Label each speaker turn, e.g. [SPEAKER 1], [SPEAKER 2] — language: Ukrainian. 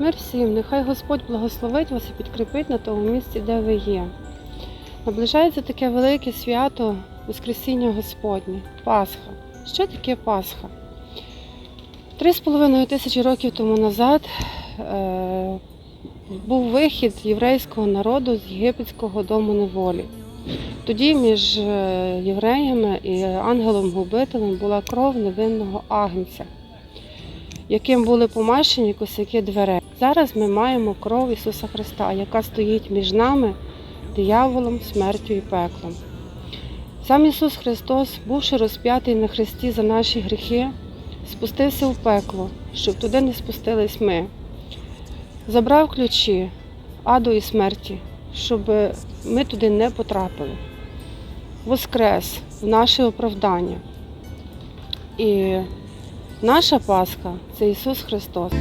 [SPEAKER 1] Мир всім, нехай Господь благословить вас і підкріпить на тому місці, де ви є. Наближається таке велике свято Воскресіння Господнє Пасха. Що таке Пасха? Три з половиною тисячі років тому назад е, був вихід єврейського народу з єгипетського дому неволі. Тоді між е, євреями і ангелом-губителем була кров невинного агнця, яким були помащені косяки дверей. Зараз ми маємо кров Ісуса Христа, яка стоїть між нами, дияволом, смертю і пеклом. Сам Ісус Христос, бувши розп'ятий на хресті за наші гріхи, спустився в пекло, щоб туди не спустились ми. Забрав ключі аду і смерті, щоб ми туди не потрапили. Воскрес в наше оправдання. І наша Пасха це Ісус Христос.